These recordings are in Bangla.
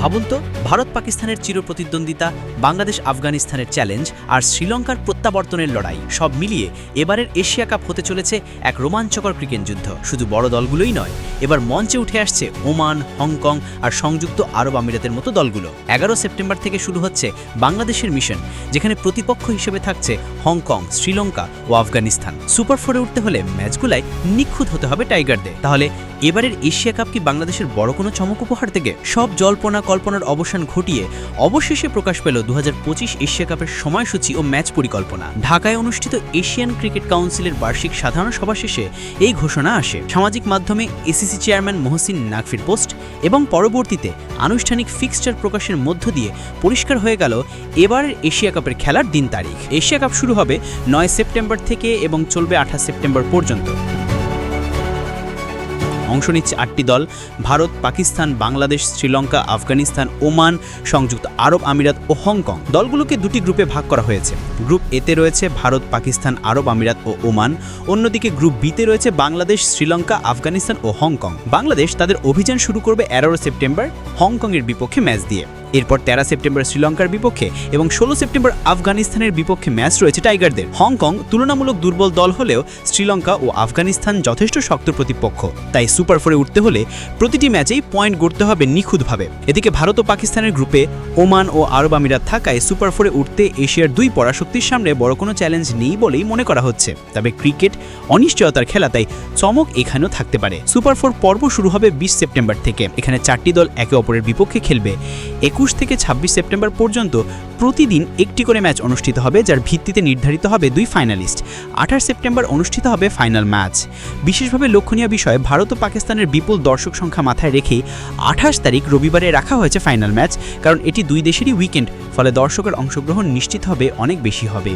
ভাবুন তো ভারত পাকিস্তানের চিরপ্রতিদ্বন্দ্বিতা বাংলাদেশ আফগানিস্তানের চ্যালেঞ্জ আর শ্রীলঙ্কার প্রত্যাবর্তনের লড়াই। সব মিলিয়ে এবারের এশিয়া কাপ হতে চলেছে এক রোমাঞ্চকর ক্রিকেট যুদ্ধ। শুধু বড় দলগুলোই নয়, এবার মঞ্চে উঠে আসছে ওমান, হংকং আর সংযুক্ত আরব আমিরাতের মতো দলগুলো। এগারো সেপ্টেম্বর থেকে শুরু হচ্ছে বাংলাদেশের মিশন, যেখানে প্রতিপক্ষ হিসেবে থাকছে হংকং, শ্রীলঙ্কা ও আফগানিস্তান। সুপার ফোরে উঠতে হলে ম্যাচগুলাই নিখুঁত হতে হবে টাইগারদের। তাহলে এবারের এশিয়া কাপ কি বাংলাদেশের বড় কোনো চমক উপহার থেকে সব জল্পনা কল্পনার অবসান ঘটিয়ে অবশেষে প্রকাশ পেল দু হাজার পঁচিশ এশিয়া কাপের সময়সূচি ও ম্যাচ পরিকল্পনা। ঢাকায় অনুষ্ঠিত এশিয়ান ক্রিকেট কাউন্সিলের বার্ষিক সাধারণ সভা শেষে এই ঘোষণা আসে। সামাজিক মাধ্যমে এসিসি চেয়ারম্যান মোহসিন নাকফির পোস্ট এবং পরবর্তীতে আনুষ্ঠানিক ফিক্সচার প্রকাশের মধ্য দিয়ে পরিষ্কার হয়ে গেল এবারের এশিয়া কাপের খেলার দিন তারিখ। এশিয়া কাপ শুরু হবে নয় সেপ্টেম্বর থেকে এবং চলবে আঠাশ সেপ্টেম্বর পর্যন্ত। অংশ নিচ্ছে আটটি দল, ভারত, পাকিস্তান, বাংলাদেশ, শ্রীলঙ্কা, আফগানিস্তান, ওমান, সংযুক্ত আরব আমিরাত ও হংকং। দলগুলোকে দুটি গ্রুপে ভাগ করা হয়েছে। গ্রুপ এতে রয়েছে ভারত, পাকিস্তান, আরব আমিরাত ও ওমান। অন্যদিকে গ্রুপ বিতে রয়েছে বাংলাদেশ, শ্রীলঙ্কা, আফগানিস্তান ও হংকং। বাংলাদেশ তাদের অভিযান শুরু করবে এগারো সেপ্টেম্বর, হংকংয়ের বিপক্ষে ম্যাচ দিয়ে। এরপর তেরো সেপ্টেম্বর শ্রীলঙ্কার বিপক্ষে এবং ষোলো সেপ্টেম্বর আফগানিস্তানের বিপক্ষে ম্যাচ রয়েছে টাইগারদের। হংকং তুলনামূলক দুর্বল দল হলেও শ্রীলঙ্কা ও আফগানিস্তান যথেষ্ট শক্ত প্রতিপক্ষ। তাই সুপার ফোরে উঠতে হলে প্রতিটি ম্যাচেই পয়েন্ট গড়তে হবে নিখুঁতভাবে। এদিকে ভারত ও পাকিস্তানের গ্রুপে ওমান ও আরব আমিরাত থাকায় সুপার ফোরে উঠতে এশিয়ার দুই পরাশক্তির সামনে বড় কোনো চ্যালেঞ্জ নেই বলেই মনে করা হচ্ছে। তবে ক্রিকেট অনিশ্চয়তার খেলা, তাই চমক এখানেও থাকতে পারে। সুপার ফোর পর্ব শুরু হবে বিশ সেপ্টেম্বর থেকে। এখানে চারটি দল একে অপরের বিপক্ষে খেলবে। একুশ থেকে ছাব্বিশ সেপ্টেম্বর পর্যন্ত প্রতিদিন একটি করে ম্যাচ অনুষ্ঠিত হবে, যার ভিত্তিতে নির্ধারিত হবে দুই ফাইনালিস্ট। আঠাশ সেপ্টেম্বর অনুষ্ঠিত হবে ফাইনাল ম্যাচ। বিশেষভাবে লক্ষণীয় বিষয়, ভারত ও পাকিস্তানের বিপুল দর্শক সংখ্যা মাথায় রেখে আঠাশ তারিখ রবিবারে রাখা হয়েছে ফাইনাল ম্যাচ, কারণ এটি দুই দেশেরই উইকেন্ড, ফলে দর্শকের অংশগ্রহণ নিশ্চিত হবে, অনেক বেশি হবে।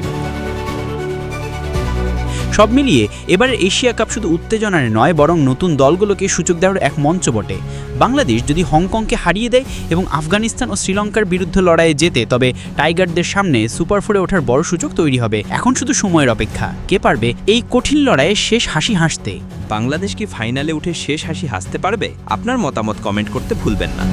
সব মিলিয়ে এবারের এশিয়া কাপ শুধু উত্তেজনার নয়, বরং নতুন দলগুলোকে সুযোগ দেওয়ার এক মঞ্চ বটে। বাংলাদেশ যদি হংকংকে হারিয়ে দেয় এবং আফগানিস্তান ও শ্রীলঙ্কার বিরুদ্ধে লড়াইয়ে যেতে তবে টাইগারদের সামনে সুপার ফোরে ওঠার বড় সুযোগ তৈরি হবে। এখন শুধু সময়ের অপেক্ষা। কে পারবে এই কঠিন লড়াইয়ে শেষ হাসি হাসতে? বাংলাদেশ কি ফাইনালে উঠে শেষ হাসি হাসতে পারবে? আপনার মতামত কমেন্ট করতে ভুলবেন না।